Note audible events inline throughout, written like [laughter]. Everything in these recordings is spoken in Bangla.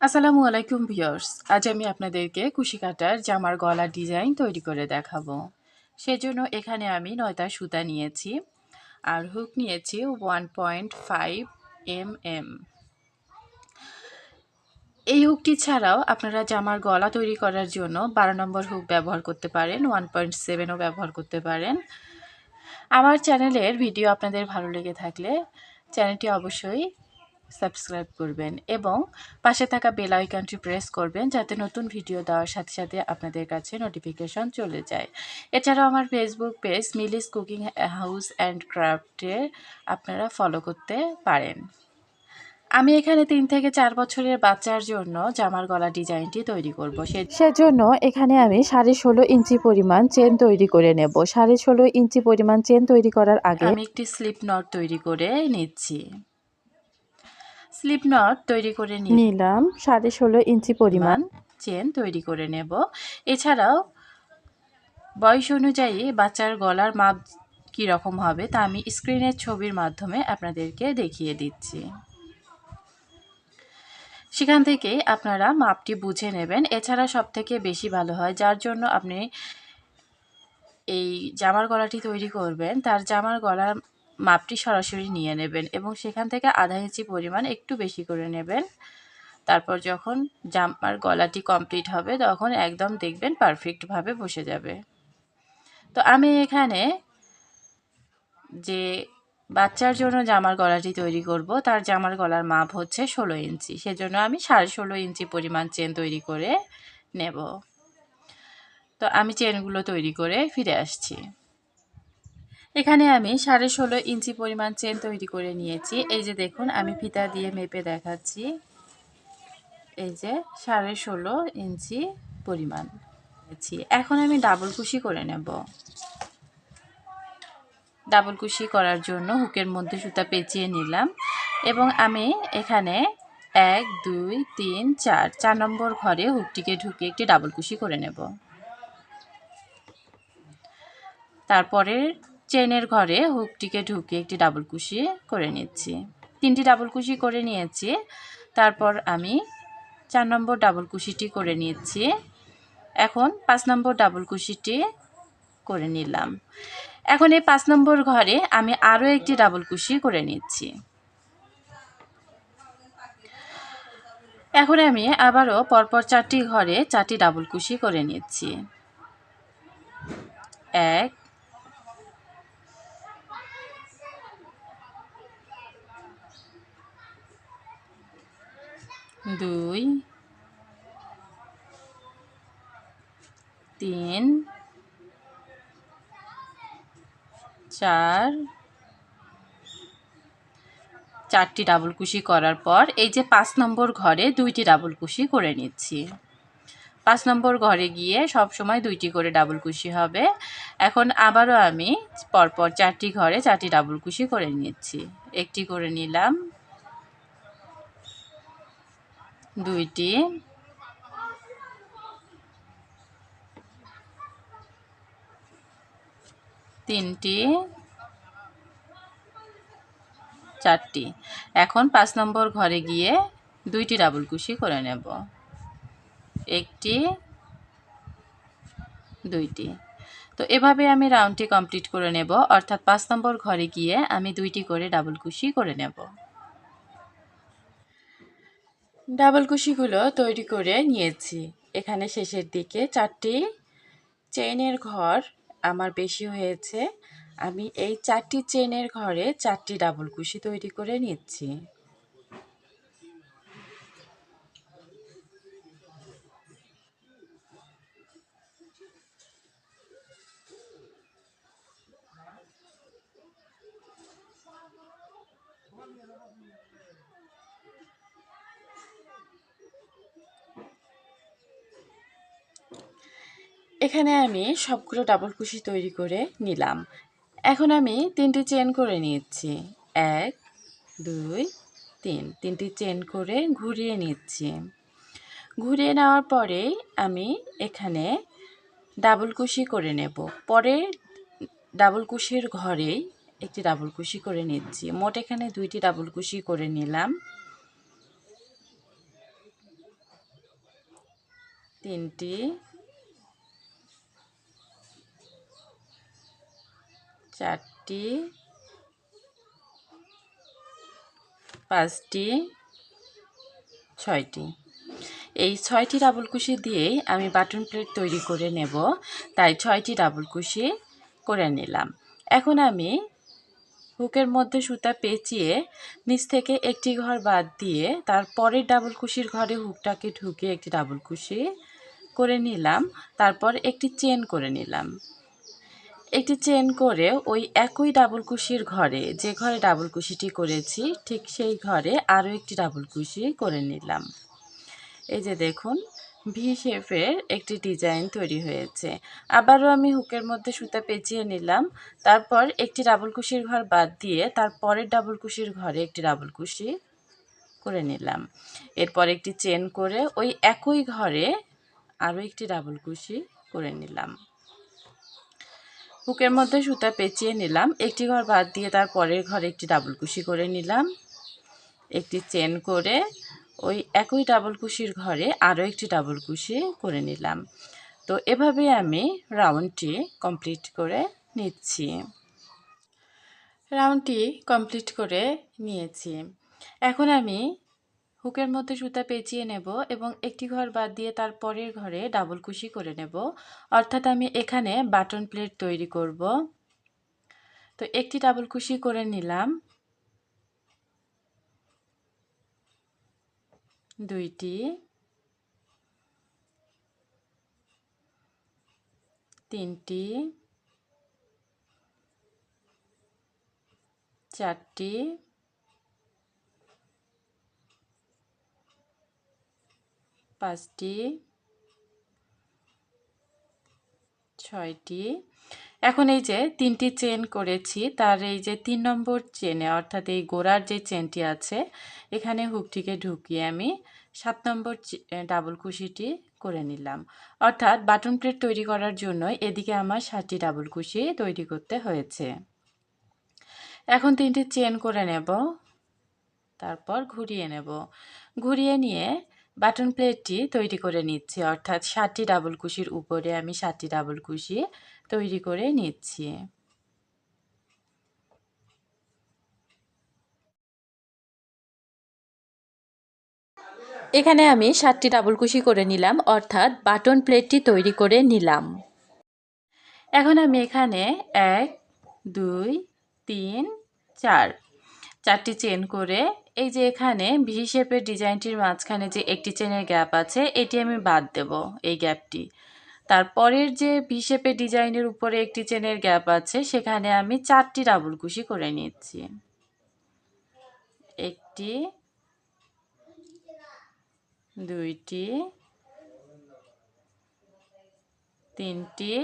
আসসালামু আলাইকুম ভিউয়ার্স। আজ আমি আপনাদেরকে কুশি কাটার জামার গলা ডিজাইন তৈরি করে দেখাবো। সেজন্য এখানে আমি নয়টা সুতা নিয়েছি আর হুক নিয়েছি one point five M M. এই হুকটি ছাড়াও আপনারা জামার গলা তৈরি করার জন্য বারো নম্বর হুক ব্যবহার করতে পারেন, ওয়ান পয়েন্ট সেভেনও ব্যবহার করতে পারেন। আমার চ্যানেলের ভিডিও আপনাদের ভালো লেগে থাকলে চ্যানেলটি অবশ্যই সাবস্ক্রাইব করবেন এবং পাশে থাকা বেল আইকনটি প্রেস করবেন যাতে নতুন ভিডিও দেওয়ার সাথে সাথে আপনাদের কাছে নোটিফিকেশন চলে যায়। এছাড়াও আমার Facebook page Milis cooking house and ক্রাফটে আপনারা ফলো করতে পারেন। আমি এখানে তিন থেকে চার বছরের বাচ্চার জন্য জামার গলা ডিজাইনটি তৈরি করব। সেজন্য এখানে আমি সাড়ে ষোলো ইঞ্চি পরিমাণ চেন তৈরি করে নেব। সাড়ে ষোলো ইঞ্চি পরিমাণ চেন তৈরি করার আগে আমি একটি স্লিপ নট তৈরি করে নিচ্ছি। স্লিপ নট তৈরি করে নিলাম সাড়ে ষোলো ইঞ্চি পরিমাণ। চেন তৈরি করে নেব। এছাড়াও বয়স অনুযায়ী বাচ্চার গলার মাপ কীরকম হবে তা আমি স্ক্রিনের ছবির মাধ্যমে আপনাদেরকে দেখিয়ে দিচ্ছি। সেখান থেকে আপনারা মাপটি বুঝে নেবেন। এছাড়া সব থেকে বেশি ভালো হয় যার জন্য আপনি এই জামার গলাটি তৈরি করবেন। তার জামার গলার মাপটি সরাসরি নিয়ে নেবেন এবং সেখান থেকে আধা ইঞ্চি পরিমাণ একটু বেশি করে নেবেন। তারপর যখন জামার গলাটি কমপ্লিট হবে, তখন একদম দেখবেন পারফেক্টভাবে বসে যাবে। তো আমি এখানে যে বাচ্চার জন্য জামার গলাটি তৈরি করব, তার জামার গলার মাপ হচ্ছে ষোলো ইঞ্চি। সেজন্য আমি সাড়ে ষোলো ইঞ্চি পরিমাণ চেন তৈরি করে নেব। তো আমি চেনগুলো তৈরি করে ফিরে আসছি। এখানে আমি সাড়ে ষোলো ইঞ্চি পরিমাণ চেন তৈরি করে নিয়েছি। এই যে দেখুন, আমি ফিতা দিয়ে মেপে দেখাচ্ছি। এই যে সাড়ে ষোলো ইঞ্চি পরিমাণ এখন আমি ডাবল কুশি করে নেব। ডাবল কুশি করার জন্য হুকের মধ্যে সুতা পেঁচিয়ে নিলাম এবং আমি এখানে এক, দুই, তিন, চার চার নম্বর ঘরে হুকটিকে ঢুকে একটি ডাবল কুশি করে নেব। তারপরে চেনের ঘরে হুকটিকে ঢুকে একটি ডাবল কুশি করে নিচ্ছি। তিনটি ডাবল কুশি করে নিয়েছি। তারপর আমি চার নম্বর ডাবল কুশিটি করে নিচ্ছি। এখন পাঁচ নম্বর ডাবল কুশিটি করে নিলাম। এখন এই পাঁচ নম্বর ঘরে আমি আরও একটি ডাবল কুশি করে নিচ্ছি। এখন আমি আবারও পরপর চারটি ঘরে চারটি ডাবল কুশি করে নিচ্ছি। এক দুই, তিন, চার, চারটি ডাবল কুশি করার পর এই যে পাঁচ নম্বর ঘরে দুইটি ডাবল কুশি করে নিচ্ছি। পাঁচ নম্বর ঘরে গিয়ে সব সময় দুইটি করে ডাবল কুশি হবে। এখন আবারও আমি পরপর চারটি ঘরে চারটি ডাবল কুশি করে নিচ্ছি। একটি করে নিলাম দুইটি। তিনটি। চারটি। এখন পাঁচ নম্বর ঘরে গিয়ে দুইটি ডাবল কুশি করে নেব। একটি, দুইটি। তো এভাবে আমি রাউন্ডটি কমপ্লিট করে নেব। অর্থাৎ পাঁচ নম্বর ঘরে গিয়ে আমি দুইটি করে ডাবল কুশি করে নেব। ডাবল কুশিগুলো তৈরি করে নিয়েছি। এখানে শেষের দিকে চারটি চেইনের ঘর আমার বেশি হয়েছে। আমি এই চারটি চেনের ঘরে চারটি ডাবল কুশি তৈরি করে নিচ্ছি। এখানে আমি সবগুলো ডাবল কুশি তৈরি করে নিলাম। এখন আমি তিনটি চেন করে নিচ্ছি। এক, দুই, তিন। তিনটি চেন করে ঘুরিয়ে নিচ্ছি। ঘুরিয়ে নেওয়ার পরে আমি এখানে ডাবল কুশি করে নেব। পরে ডাবল কুশির ঘরেই একটি ডাবল কুশি করে নিচ্ছি। মোট এখানে দুইটি ডাবল কুশি করে নিলাম। তিনটি চারটি, পাঁচটি, ছয়টি। এই ছয়টি ডাবল কুশি দিয়েই আমি বাটন প্লেট তৈরি করে নেব, তাই ছয়টি ডাবল কুশি করে নিলাম। এখন আমি হুকের মধ্যে সুতা পেঁচিয়ে নিচ থেকে একটি ঘর বাদ দিয়ে তার পরের ডাবল কুশির ঘরে হুকটাকে ঢুকে একটি ডাবল কুশি করে নিলাম, তারপর একটি চেন করে নিলাম। একটি চেন করে ওই একই ডাবল কুশির ঘরে, যে ঘরে ডাবল কুশিটি করেছি, ঠিক সেই ঘরে আরও একটি ডাবল কুশি করে নিলাম। এই যে দেখুন ভি শেপের একটি ডিজাইন তৈরি হয়েছে। আবারও আমি হুকের মধ্যে সুতা পেঁচিয়ে নিলাম, তারপর একটি ডাবল কুশির ঘর বাদ দিয়ে তার পরের ডাবল কুশির ঘরে একটি ডাবল কুশি করে নিলাম। এরপর একটি চেন করে ওই একই ঘরে আরও একটি ডাবল কুশি করে নিলাম। হুকের মধ্যে সুতা পেঁচিয়ে নিলাম। একটি ঘর বাদ দিয়ে তার পরের ঘরে একটি ডাবল কুশি করে নিলাম। একটি চেন করে ওই একই ডাবল কুশির ঘরে আরও একটি ডাবল কুশি করে নিলাম। তো এভাবে আমি রাউন্ডটি কমপ্লিট করে নিচ্ছি। রাউন্ডটি কমপ্লিট করে নিয়েছি। এখন আমি হুকের মধ্যে সুতা পেঁচিয়ে নেব এবং একটি ঘর বাদ দিয়ে তার পরের ঘরে ডাবল কুশি করে নেব। অর্থাৎ আমি এখানে বাটন প্লেট তৈরি করব। তো একটি ডাবল কুশি করে নিলাম। দুইটি। তিনটি। চারটি। পাঁচটি, ছয়টি। এখন এই যে তিনটি চেন করেছি, তার এই যে তিন নম্বর চেনে অর্থাৎ এই গোড়ার যে চেনটি আছে, এখানে হুকটিকে ঢুকিয়ে আমি সাত নম্বর ডাবল কুশিটি করে নিলাম। অর্থাৎ বাটন প্লেট তৈরি করার জন্য এদিকে আমার সাতটি ডাবল কুশি তৈরি করতে হয়েছে। এখন তিনটি চেন করে নেব, তারপর ঘুরিয়ে নেব। ঘুরিয়ে নিয়ে বাটন প্লেটটি তৈরি করে নিচ্ছি, অর্থাৎ ষাটটি ডাবল কুশির উপরে আমি ষাটটি ডাবল কুশি তৈরি করে নিচ্ছি। এখানে আমি সাতটি ডাবল কুশি করে নিলাম, অর্থাৎ বাটন প্লেটটি তৈরি করে নিলাম। এখন আমি এখানে এক, দুই, তিন, চার, চারটি চেন করে এই যে এখানে ভি শেপের ডিজাইনটির মাঝখানে যে একটি চেনের গ্যাপ আছে, এটি আমি বাদ দেব এই গ্যাপটি। তারপরের যে ভি শেপের ডিজাইনের উপরে একটি চেনের গ্যাপ আছে, সেখানে আমি চারটি ডাবল কুশি করে নিচ্ছি। একটি, দুইটি, তিনটি,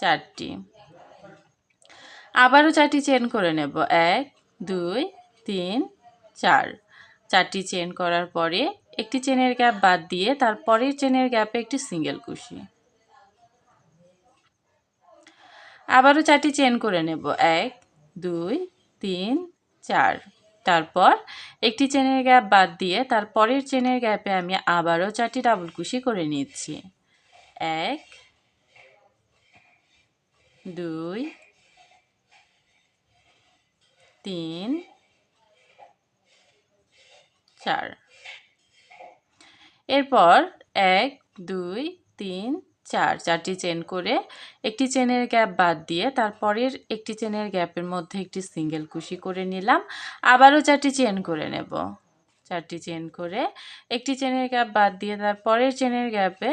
চারটি। আবারও চারটি চেন করে নেব। এক, দুই, তিন, চার। চারটি চেন করার পরে একটি চেনের গ্যাপ বাদ দিয়ে তারপরের চেনের গ্যাপে একটি সিঙ্গেল কুশি। আবারও চারটি চেন করে নেব। এক, দুই, তিন, চার। তারপর একটি চেনের গ্যাপ বাদ দিয়ে তারপরের চেনের গ্যাপে আমি আবারও চারটি ডাবল কুশি করে নিচ্ছি। এক, দুই তিন, চার। এরপর এক, দুই, তিন, চার। চারটি চেন করে একটি চেনের গ্যাপ বাদ দিয়ে তারপরের একটি চেনের গ্যাপের মধ্যে একটি সিঙ্গেল কুশি করে নিলাম। আবারও চারটি চেন করে নেব। চারটি চেন করে একটি চেনের গ্যাপ বাদ দিয়ে তারপরের চেনের গ্যাপে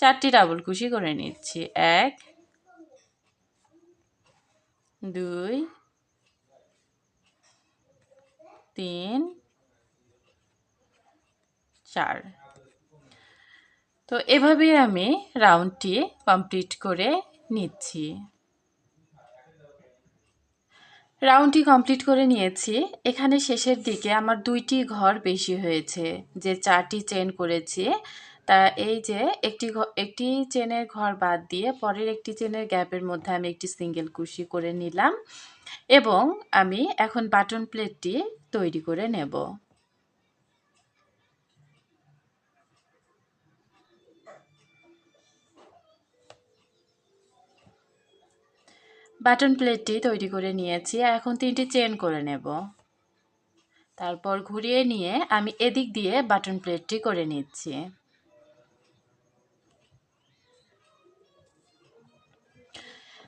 চারটি ডাবল কুশি করে নিচ্ছি। এক, দুই তিন, চার। তো এভাবেই আমি রাউন্ডটি কমপ্লিট করে নিচ্ছি। রাউন্ডটি কমপ্লিট করে নিয়েছি। এখানে শেষের দিকে আমার দুইটি ঘর বেশি হয়েছে, যে চারটি চেন করেছি। তা এই যে একটি একটি চেনের ঘর বাদ দিয়ে পরের একটি চেনের গ্যাপের মধ্যে আমি একটি সিঙ্গেল কুশি করে নিলাম। এবং আমি এখন বাটন প্লেটটি তৈরি করে নেব। বাটন প্লেটটি তৈরি করে নিয়েছি, এখন তিনটি চেন করে নেব। তারপর ঘুরিয়ে নিয়ে আমি এদিক দিয়ে বাটন প্লেটটি করে নিচ্ছি।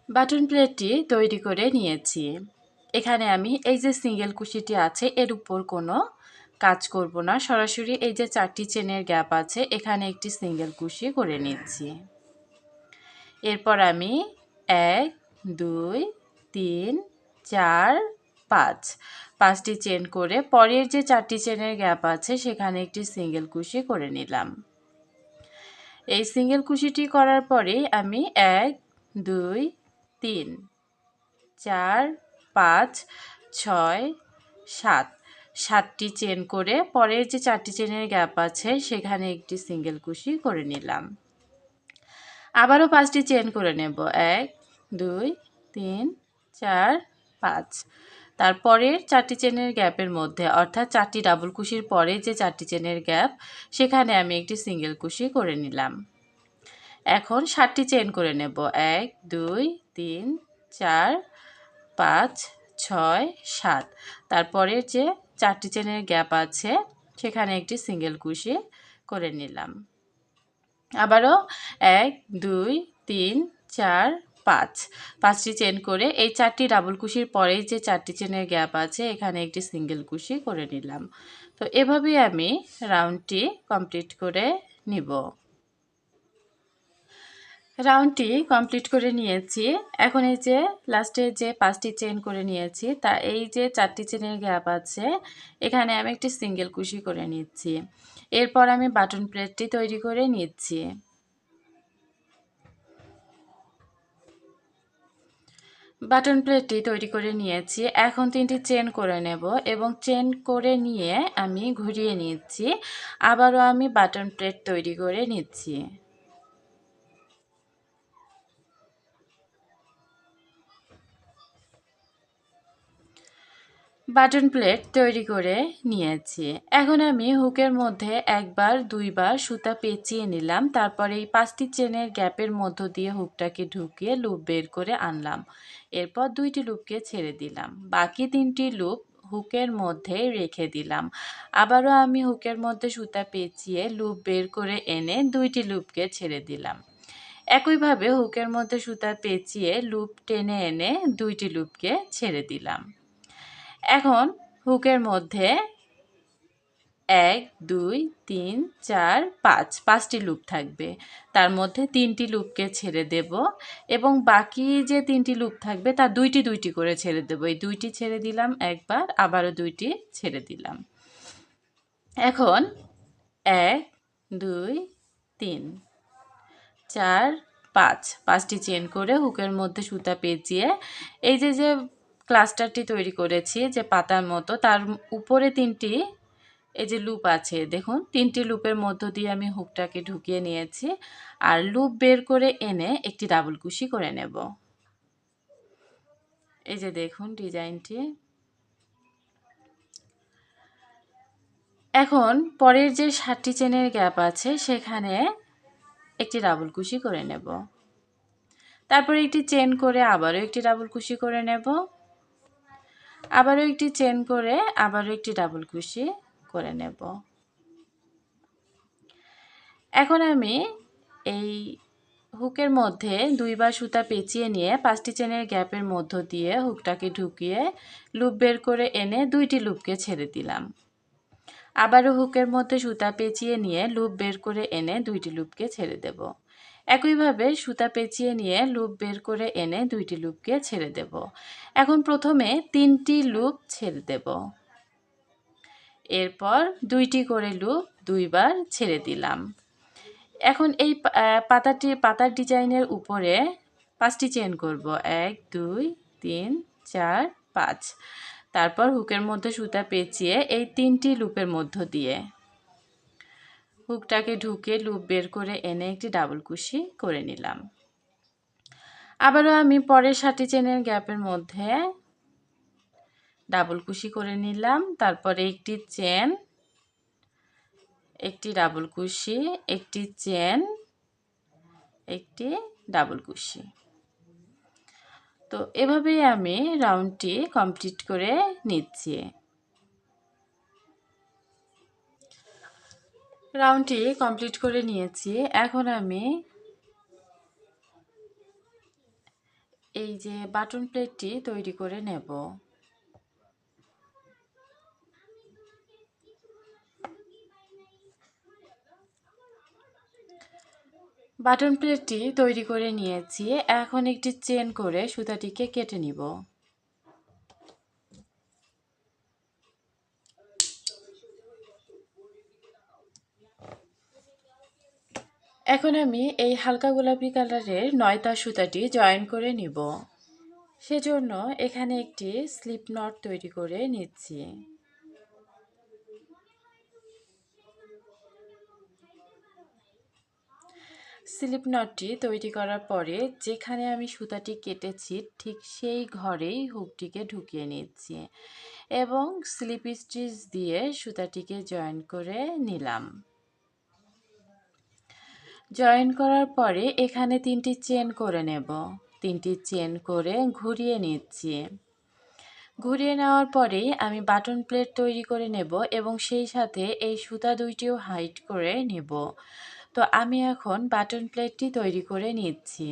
বাটন প্লেটটি তৈরি করে নিয়েছি। এখানে আমি এই যে সিঙ্গেল কুশিটি আছে, এর উপর কোনো কাজ করব না। সরাসরি এই যে চারটি চেনের গ্যাপ আছে, এখানে একটি সিঙ্গেল কুশি করে নিচ্ছি। এরপর আমি এক, দুই, তিন, চার, পাঁচ, পাঁচটি চেন করে পরের যে চারটি চেনের গ্যাপ আছে, সেখানে একটি সিঙ্গেল কুশি করে নিলাম। এই সিঙ্গেল কুশিটি করার পরে আমি এক, দুই, তিন, চার পাঁচ, ছয়, সাত। সাতটি চেন করে পরের যে চারটি চেনের গ্যাপ আছে, সেখানে একটি সিঙ্গেল কুশি করে নিলাম। আবারও পাঁচটি চেন করে নেব। এক, দুই, তিন, চার, পাঁচ। তারপরের চারটি চেনের গ্যাপের মধ্যে, অর্থাৎ চারটি ডাবল কুশির পরে যে চারটি চেনের গ্যাপ, সেখানে আমি একটি সিঙ্গেল কুশি করে নিলাম। এখন ষাটটি চেন করে নেব। এক, দুই, তিন, চার পাঁচ, ছয়, সাত। তারপরে যে চারটি চেনের গ্যাপ আছে, সেখানে একটি সিঙ্গেল কুশি করে নিলাম। আবারও এক, দুই, তিন, চার, পাঁচ। পাঁচটি চেন করে এই চারটি ডাবল কুশির পরে যে চারটি চেনের গ্যাপ আছে, এখানে একটি সিঙ্গেল কুশি করে নিলাম। তো এভাবেই আমি রাউন্ডটি কমপ্লিট করে নিব। রাউন্ডটি কমপ্লিট করে নিয়েছি। এখন এই যে লাস্টে যে পাঁচটি চেন করে নিয়েছি, তা এই যে চারটি চেনের গ্যাপ আছে, এখানে আমি একটি সিঙ্গেল কুশি করে নিচ্ছি। এরপর আমি বাটন প্লেটটি তৈরি করে নিচ্ছি। বাটন প্লেটটি তৈরি করে নিয়েছি। এখন তিনটি চেন করে নেব এবং চেন করে নিয়ে আমি ঘুরিয়ে নিচ্ছি। আবারও আমি বাটন প্লেট তৈরি করে নিচ্ছি। বাটন প্লেট তৈরি করে নিয়েছি। এখন আমি হুকের মধ্যে একবার, দুইবার সুতা পেঁচিয়ে নিলাম। তারপরে এই পাঁচটি চেনের গ্যাপের মধ্য দিয়ে হুকটাকে ঢুকিয়ে লুপ বের করে আনলাম। এরপর দুইটি লুপকে ছেড়ে দিলাম। বাকি তিনটি লুপ হুকের মধ্যে রেখে দিলাম। আবারও আমি হুকের মধ্যে সুতা পেঁচিয়ে লুপ বের করে এনে দুইটি লুপকে ছেড়ে দিলাম। একইভাবে হুকের মধ্যে সুতা পেঁচিয়ে লুপ টেনে এনে দুইটি লুপকে ছেড়ে দিলাম। এখন হুকের মধ্যে এক, দুই, তিন, চার, পাঁচ, পাঁচটি লুপ থাকবে। তার মধ্যে তিনটি লুপকে ছেড়ে দেব এবং বাকি যে তিনটি লুপ থাকবে, তা দুইটি দুইটি করে ছেড়ে দেব। এই দুইটি ছেড়ে দিলাম একবার, আবারও দুইটি ছেড়ে দিলাম। এখন এক, দুই, তিন, চার, পাঁচ, পাঁচটি চেন করে হুকের মধ্যে সুতা পেঁচিয়ে এই যে যে ক্লাস্টারটি তৈরি করেছি যে পাতার মতো। তার উপরে তিনটি, এই যে লুপ আছে, দেখুন, তিনটি লুপের মধ্য দিয়ে আমি হুকটাকে ঢুকিয়ে নিয়েছি। আর লুপ বের করে এনে একটি ডাবল কুশি করে নেব। এই যে দেখুন ডিজাইনটি। এখন পরের যে ষাটটি চেনের গ্যাপ আছে, সেখানে একটি ডাবল কুশি করে নেব। তারপরে একটি চেন করে আবারও একটি ডাবল কুশি করে নেব। আবারও একটি চেন করে, আবারও একটি ডাবল কুশি করে নেব। এখন আমি এই হুকের মধ্যে দুইবার সুতা পেঁচিয়ে নিয়ে পাঁচটি চেনের গ্যাপের মধ্য দিয়ে হুকটাকে ঢুকিয়ে লুপ বের করে এনে দুইটি লুপকে ছেড়ে দিলাম। আবারও হুকের মধ্যে সুতা পেঁচিয়ে নিয়ে লুপ বের করে এনে দুইটি লুপকে ছেড়ে দেব। একইভাবে সুতা পেঁচিয়ে নিয়ে লুপ বের করে এনে দুইটি লুপকে ছেড়ে দেব। এখন প্রথমে তিনটি লুপ ছেড়ে দেব। এরপর দুইটি করে লুপ দুইবার ছেড়ে দিলাম। এখন এই পাতাটি, পাতার ডিজাইনের উপরে পাঁচটি চেন করব। এক, দুই, তিন, চার, পাঁচ। তারপর হুকের মধ্যে সুতা পেঁচিয়ে এই তিনটি লুপের মধ্য দিয়ে হুকটাকে ঢুকে লুপ বের করে এনে একটি ডাবল কুশি করে নিলাম। আবারও আমি পরের ষাটি চেনের গ্যাপের মধ্যে ডাবল কুশি করে নিলাম। তারপরে একটি চেন, একটি ডাবল কুশি, একটি চেন, একটি ডাবল কুশি। তো এভাবেই আমি রাউন্ডটি কমপ্লিট করে নিচ্ছি। রাউন্ডটি কমপ্লিট করে নিয়েছি। এখন আমি এই যে বাটন প্লেটটি তৈরি করে নেব। বাটন প্লেটটি তৈরি করে নিয়েছি। এখন একটি চেন করে সুতাটিকে কেটে নিব। এখন আমি এই হালকা গোলাপি কালারের নয়তা সুতাটি জয়েন করে নিব। সেজন্য এখানে একটি স্লিপ নট তৈরি করে নিচ্ছি। স্লিপ নটটি তৈরি করার পরে যেখানে আমি সুতাটি কেটেছি, ঠিক সেই ঘরেই হুকটিকে ঢুকিয়ে নিচ্ছি এবং স্লিপ স্টিচ দিয়ে সুতাটিকে জয়েন করে নিলাম। জয়েন করার পরে এখানে তিনটি চেন করে নেব। তিনটি চেন করে ঘুরিয়ে নিচ্ছি। ঘুরিয়ে নেওয়ার পরেই আমি বাটন প্লেট তৈরি করে নেব এবং সেই সাথে এই সুতা দুইটিও হাইট করে নেব। তো আমি এখন বাটন প্লেটটি তৈরি করে নিচ্ছি।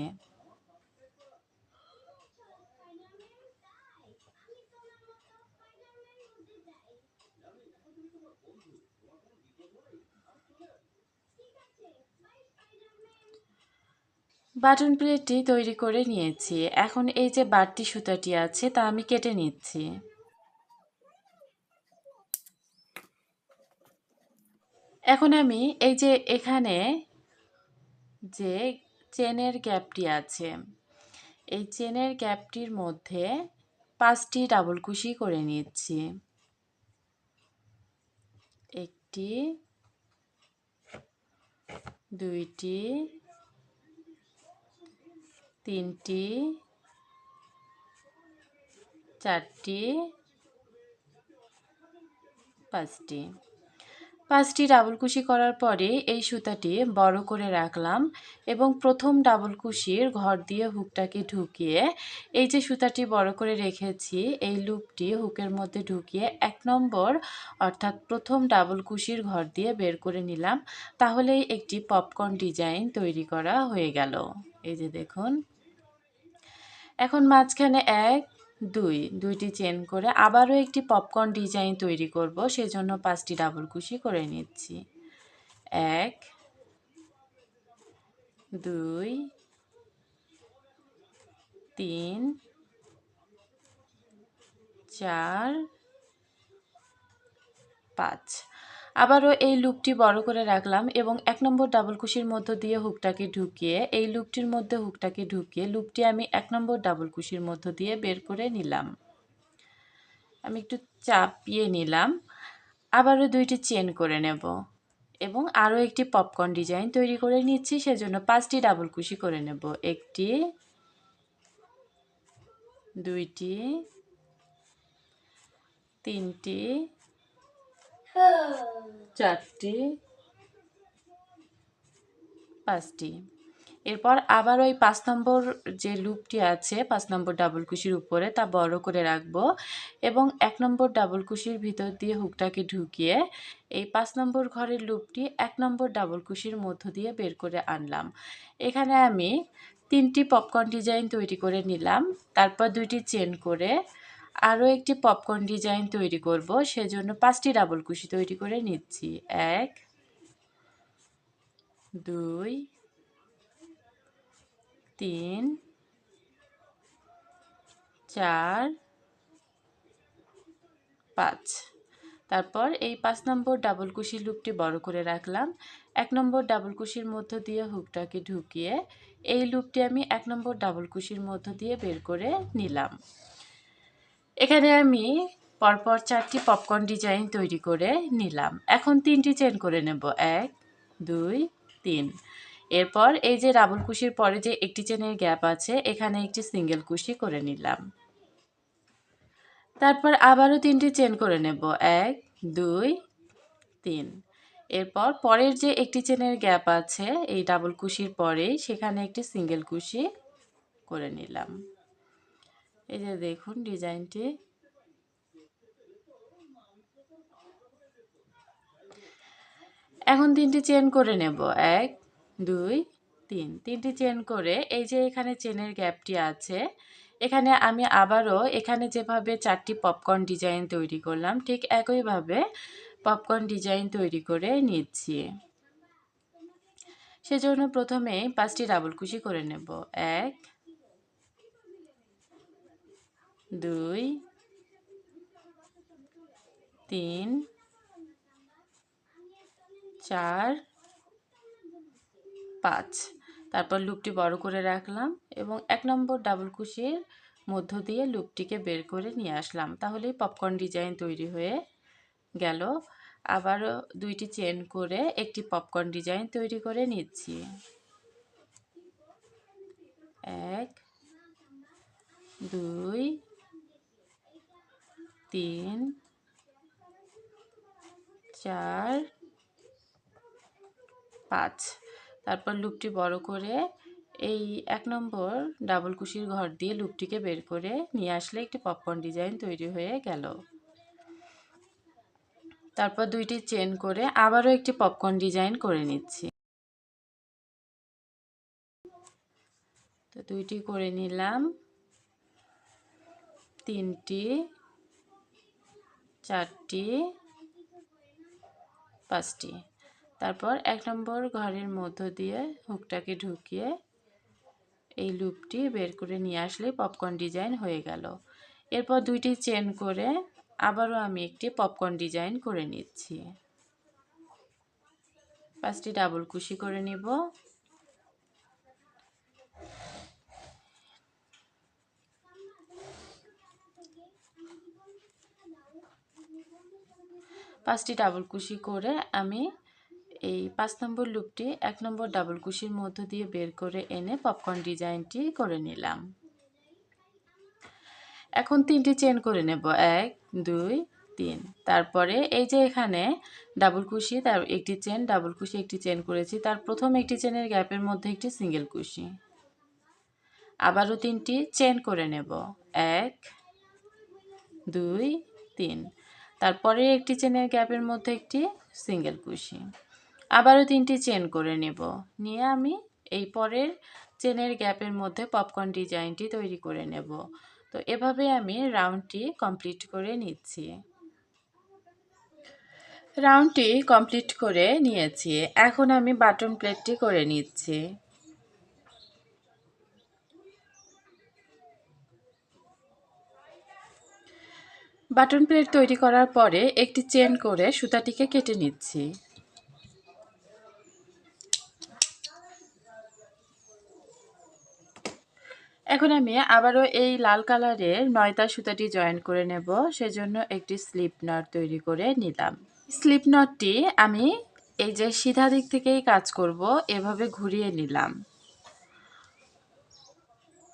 বাটন প্লেটটি তৈরি করে নিয়েছি। এখন এই যে বাড়তি সুতাটি আছে, তা আমি কেটে নিচ্ছি। এখন আমি এই যে এখানে যে চেনের গ্যাপটি আছে, এই চেনের গ্যাপটির মধ্যে পাঁচটি ডাবল কুশি করে নিচ্ছি। একটি, দুইটি তিনটি, চারটি, পাঁচটি। পাঁচটি ডাবল কুশি করার পরে এই সুতাটি বড় করে রাখলাম এবং প্রথম ডাবল কুশির ঘর দিয়ে হুকটাকে ঢুকিয়ে এই যে সুতাটি বড় করে রেখেছি, এই লুপটি হুকের মধ্যে ঢুকিয়ে এক নম্বর অর্থাৎ প্রথম ডাবল কুশির ঘর দিয়ে বের করে নিলাম। তাহলেই একটি পপকর্ন ডিজাইন তৈরি করা হয়ে গেল। এই যে দেখুন। এখন মাঝখানে এক, দুই, দুইটি চেন করে আবারও একটি পপকর্ন ডিজাইন তৈরি করব, সেজন্য পাঁচটি ডাবল কুশি করে নিচ্ছি। এক, দুই, তিন, চার, পাঁচ। আবারও এই লুপটি বড় করে রাখলাম এবং এক নম্বর ডাবল কুশির মধ্য দিয়ে হুকটাকে ঢুকিয়ে, এই লুপটির মধ্যে হুকটাকে ঢুকিয়ে, লুপটি আমি এক নম্বর ডাবল কুশির মধ্য দিয়ে বের করে নিলাম। আমি একটু চাপিয়ে নিলাম। আবারও দুইটি চেন করে নেব এবং আরও একটি পপকর্ন ডিজাইন তৈরি করে নিচ্ছি, সেজন্য পাঁচটি ডাবল কুশি করে নেব। একটি, দুইটি, তিনটি [sighs] চারটি পাঁচটি। এরপর আবার ওই পাঁচ নম্বর যে লুপটি আছে, পাঁচ নম্বর ডাবল কুশির উপরে, তা বড় করে রাখব এবং এক নম্বর ডাবল কুশির ভিতর দিয়ে হুকটাকে ঢুকিয়ে এই পাঁচ নম্বর ঘরের লুপটি এক নম্বর ডাবল কুশির মধ্য দিয়ে বের করে আনলাম। এখানে আমি তিনটি পপকর্ন ডিজাইন তৈরি করে নিলাম। তারপর দুইটি চেন করে আরও একটি পপকর্ন ডিজাইন তৈরি করব, সেজন্য পাঁচটি ডাবল কুশি তৈরি করে নিচ্ছি। এক, দুই, তিন, চার, পাঁচ। তারপর এই পাঁচ নম্বর ডাবল কুশির লুপটি বড় করে রাখলাম। এক নম্বর ডাবল কুশির মধ্য দিয়ে হুকটাকে ঢুকিয়ে এই লুপটি আমি এক নম্বর ডাবল কুশির মধ্য দিয়ে বের করে নিলাম। এখানে আমি পরপর চারটি পপকর্ন ডিজাইন তৈরি করে নিলাম। এখন তিনটি চেন করে নেব। এক, দুই, তিন। এরপর এই যে রাবল কুশির পরে যে একটি চেনের গ্যাপ আছে, এখানে একটি সিঙ্গেল কুশি করে নিলাম। তারপর আবারও তিনটি চেন করে নেব। এক, দুই, তিন। এরপর পরের যে একটি চেনের গ্যাপ আছে, এই ডাবল কুশির পরেই সেখানে একটি সিঙ্গেল কুশি করে নিলাম। এই যে দেখুন ডিজাইনটি। এখন তিনটি চেন করে নেব। এক, দুই, তিন। তিনটি চেন করে এই যে এখানে চেনের গ্যাপটি আছে, এখানে আমি আবারও এখানে যেভাবে চারটি পপকর্ন ডিজাইন তৈরি করলাম, ঠিক একইভাবে পপকর্ন ডিজাইন তৈরি করে নিচ্ছি। সেজন্য প্রথমে পাঁচটি ডাবল কুশি করে নেব। এক দুই, তিন, চার, পাঁচ। তারপর লুপটি বড় করে রাখলাম এবং এক নম্বর ডাবল কুশির মধ্য দিয়ে লুপটিকে বের করে নিয়ে আসলাম। তাহলেই পপকর্ন ডিজাইন তৈরি হয়ে গেল। আবারও দুইটি চেন করে একটি পপকর্ন ডিজাইন তৈরি করে নিচ্ছি। এক, দুই তিন, চার, পাঁচ। তারপর লুপটি বড় করে এই এক নম্বর ডাবল কুশির ঘর দিয়ে লুপটিকে বের করে নিয়ে আসলে একটি পপকর্ন ডিজাইন তৈরি হয়ে গেল। তারপর দুইটি চেন করে আবারও একটি পপকর্ন ডিজাইন করে নিচ্ছি। তো দুইটি করে নিলাম। তিনটি চারটি, পাঁচটি। তারপর এক নম্বর ঘরের মধ্য দিয়ে হুকটাকে ঢুকিয়ে এই লুপটি বের করে নিয়ে আসলে পপকর্ন ডিজাইন হয়ে গেল। এরপর দুইটি চেন করে আবারও আমি একটি পপকর্ন ডিজাইন করে নিচ্ছি। পাঁচটি ডাবল কুশি করে নিব। পাঁচটি ডাবল কুশি করে আমি এই পাঁচ নম্বর লুপটি এক নম্বর ডাবল কুশির মধ্য দিয়ে বের করে এনে পপকর্ন ডিজাইনটি করে নিলাম। এখন তিনটি চেন করে নেব। এক, দুই, তিন। তারপরে এই যে এখানে ডাবল কুশি, তার একটি চেন ডাবল কুশি একটি চেন করেছি। তার প্রথম একটি চেনের গ্যাপের মধ্যে একটি সিঙ্গেল কুশি। আবারও তিনটি চেন করে নেব। এক, দুই, তিন। তারপরে একটি চেনের গ্যাপের মধ্যে একটি সিঙ্গেল কুশি। আবারও তিনটি চেন করে নেব। নিয়ে আমি এই পরের চেনের গ্যাপের মধ্যে পপকর্ন ডিজাইনটি তৈরি করে নেব। তো এভাবে আমি রাউন্ডটি কমপ্লিট করে নিচ্ছি। রাউন্ডটি কমপ্লিট করে নিয়েছি। এখন আমি বাটন প্লেটটি করে নিচ্ছি। বাটন প্লেট তৈরি করার পরে একটি চেন করে সুতাটিকে কেটে নিচ্ছি। এখন আমি আবারও এই লাল কালারের নয়তা সুতাটি জয়েন করে নেব। সেজন্য একটি স্লিপ নট তৈরি করে নিলাম। স্লিপ নটটি আমি এই যে সিধা দিক থেকেই কাজ করব, এভাবে ঘুরিয়ে নিলাম।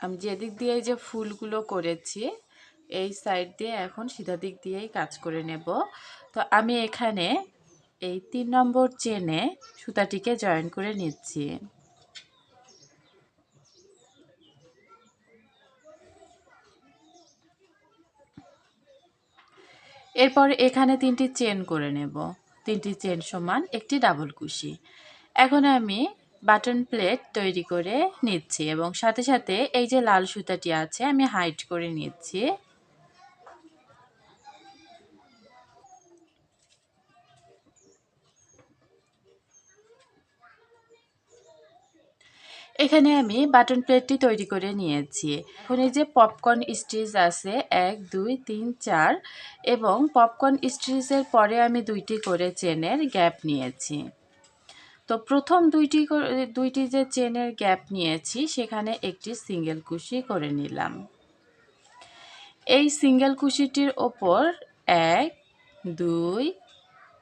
আমি যেদিক দিয়ে এই যে ফুলগুলো করেছি এই সাইড দিয়ে এখন সিধা দিক দিয়েই কাজ করে নেব। তো আমি এখানে এই তিন নম্বর চেনে সুতাটিকে জয়েন করে নিচ্ছি। এরপর এখানে তিনটি চেন করে নেব। তিনটি চেন সমান একটি ডাবল কুশি। এখন আমি বাটন প্লেট তৈরি করে নিচ্ছি এবং সাথে সাথে এই যে লাল সুতাটি আছে, আমি হাইট করে নিচ্ছি। এখানে আমি বাটন প্লেটটি তৈরি করে নিয়েছি। এখন এই যে পপকর্ন স্টিচ আছে, এক, দুই, তিন, চার এবং পপকর্ন স্টিচের পরে আমি দুইটি করে চেনের গ্যাপ নিয়েছি। তো প্রথম দুইটি দুইটি যে চেনের গ্যাপ নিয়েছি, সেখানে একটি সিঙ্গেল কুশি করে নিলাম। এই সিঙ্গেল কুশিটির ওপর এক, দুই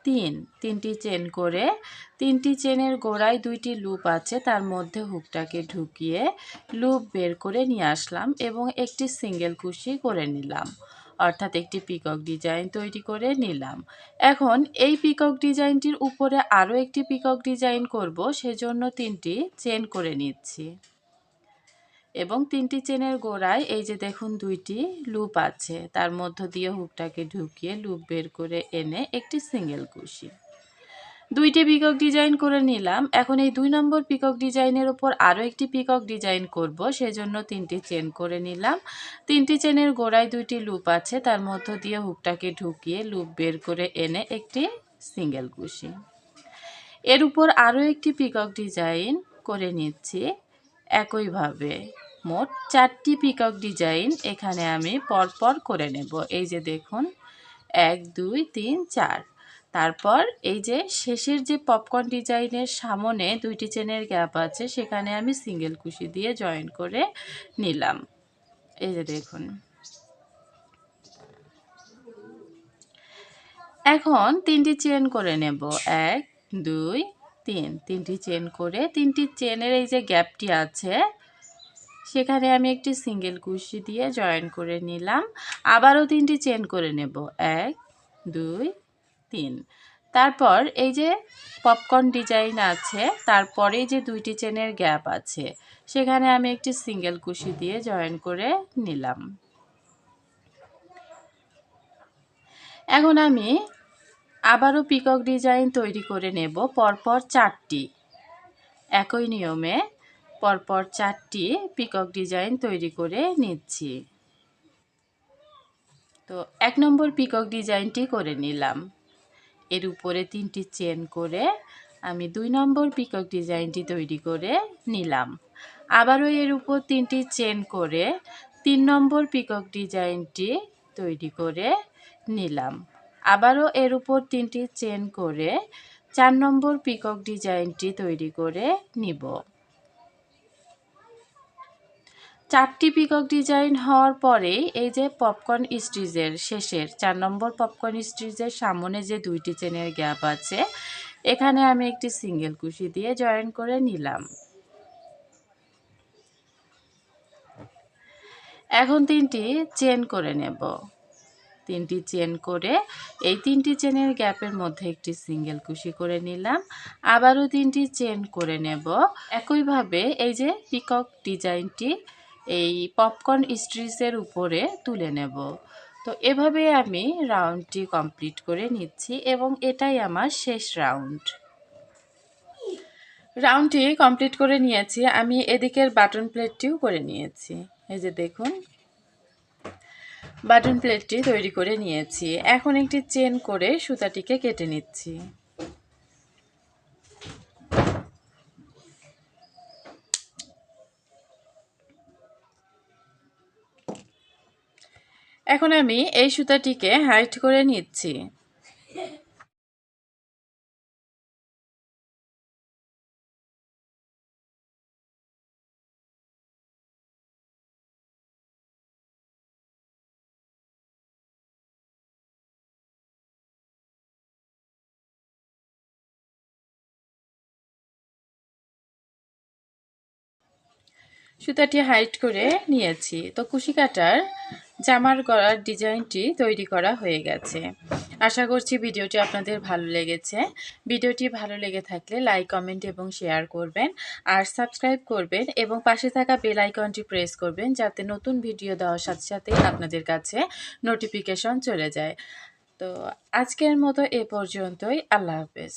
তিন, তিনটি চেন করে, তিনটি চেনের গোড়ায় দুইটি লুপ আছে, তার মধ্যে হুকটাকে ঢুকিয়ে লুপ বের করে নিয়ে আসলাম এবং একটি সিঙ্গেল কুশি করে নিলাম, অর্থাৎ একটি পিকক ডিজাইন তৈরি করে নিলাম। এখন এই পিকক ডিজাইনটির উপরে আরও একটি পিকক ডিজাইন করব, সেজন্য তিনটি চেন করে নিচ্ছি। এবং তিনটি চেনের গোড়ায় এই যে দেখুন দুইটি লুপ আছে, তার মধ্য দিয়ে হুকটাকে ঢুকিয়ে লুপ বের করে এনে একটি সিঙ্গেল কুশি। দুইটি পিকক ডিজাইন করে নিলাম। এখন এই দুই নম্বর পিকক ডিজাইনের ওপর আরও একটি পিকক ডিজাইন করব, সেজন্য তিনটি চেন করে নিলাম। তিনটি চেনের গোড়ায় দুইটি লুপ আছে, তার মধ্য দিয়ে হুকটাকে ঢুকিয়ে লুপ বের করে এনে একটি সিঙ্গেল কুশি। এর উপর আরও একটি পিকক ডিজাইন করে নিচ্ছি, একইভাবে। মোট চারটি পিকক ডিজাইন এখানে আমি পরপর করে নেব। এই যে দেখুন, এক, দুই, তিন, চার। তারপর এই যে শেষের যে পপকর্ন ডিজাইনের সামনে দুইটি চেনের গ্যাপ আছে, সেখানে আমি সিঙ্গেল কুশি দিয়ে জয়েন করে নিলাম। এই যে দেখুন। এখন তিনটি চেন করে নেব। এক, দুই, তিন। তিনটি চেন করে তিনটি চেনের এই যে গ্যাপটি আছে সেখানে আমি একটি সিঙ্গেল কুশি দিয়ে জয়েন করে নিলাম। আবারও তিনটি চেন করে নেব। এক, দুই, তিন। তারপর এই যে পপকর্ন ডিজাইন আছে, তারপরে যে দুইটি চেনের গ্যাপ আছে, সেখানে আমি একটি সিঙ্গেল কুশি দিয়ে জয়েন করে নিলাম। এখন আমি আবারও পিকক ডিজাইন তৈরি করে নেব, পরপর চারটি। একই নিয়মে পরপর চারটি পিকক ডিজাইন তৈরি করে নিচ্ছি। তো এক নম্বর পিকক ডিজাইনটি করে নিলাম। এর উপরে তিনটি চেন করে আমি দুই নম্বর পিকক ডিজাইনটি তৈরি করে নিলাম। আবারও এর উপর তিনটি চেন করে তিন নম্বর পিকক ডিজাইনটি তৈরি করে নিলাম। আবারও এর উপর তিনটি চেন করে চার নম্বর পিকক ডিজাইনটি তৈরি করে নিব। চারটি পিকক ডিজাইন হওয়ার পরেই এই যে পপকর্ন স্ট্রিজের শেষের, চার নম্বর পপকর্ন স্ট্রিজের সামনে যে দুইটি চেনের গ্যাপ আছে, এখানে আমি একটি সিঙ্গেল কুশি দিয়ে জয়েন করে নিলাম। এখন তিনটি চেন করে নেব। তিনটি চেন করে এই তিনটি চেনের গ্যাপের মধ্যে একটি সিঙ্গেল কুশি করে নিলাম। আবারও তিনটি চেন করে নেব। একইভাবে এই যে পিকক ডিজাইনটি এই পপকর্ন স্ট্রিসের উপরে তুলে নেব। তো এভাবে আমি রাউন্ডটি কমপ্লিট করে নিচ্ছি এবং এটাই আমার শেষ রাউন্ড। রাউন্ডটি কমপ্লিট করে নিয়েছি। আমি এদিকের বাটন প্লেটটিও করে নিয়েছি। এই যে দেখুন। বাটন প্লেটটি তৈরি করে নিয়েছি। এখন একটি চেন করে সুতাটিকে কেটে নিচ্ছি। এখন আমি এই সুতাটিকে হাইট করে নিচ্ছি। সুতাটি হাইট করে নিয়েছি। তো কুশি কাটার জামার গলার ডিজাইনটি তৈরি করা হয়ে গেছে। আশা করছি ভিডিওটি আপনাদের ভালো লেগেছে। ভিডিওটি ভালো লেগে থাকলে লাইক, কমেন্ট এবং শেয়ার করবেন। আর সাবস্ক্রাইব করবেন এবং পাশে থাকা বেল আইকনটি প্রেস করবেন যাতে নতুন ভিডিও দেওয়ার সাথে সাথে আপনাদের কাছে নোটিফিকেশন চলে যায়। তো আজকের মতো এ পর্যন্তই। আল্লাহ হাফেজ।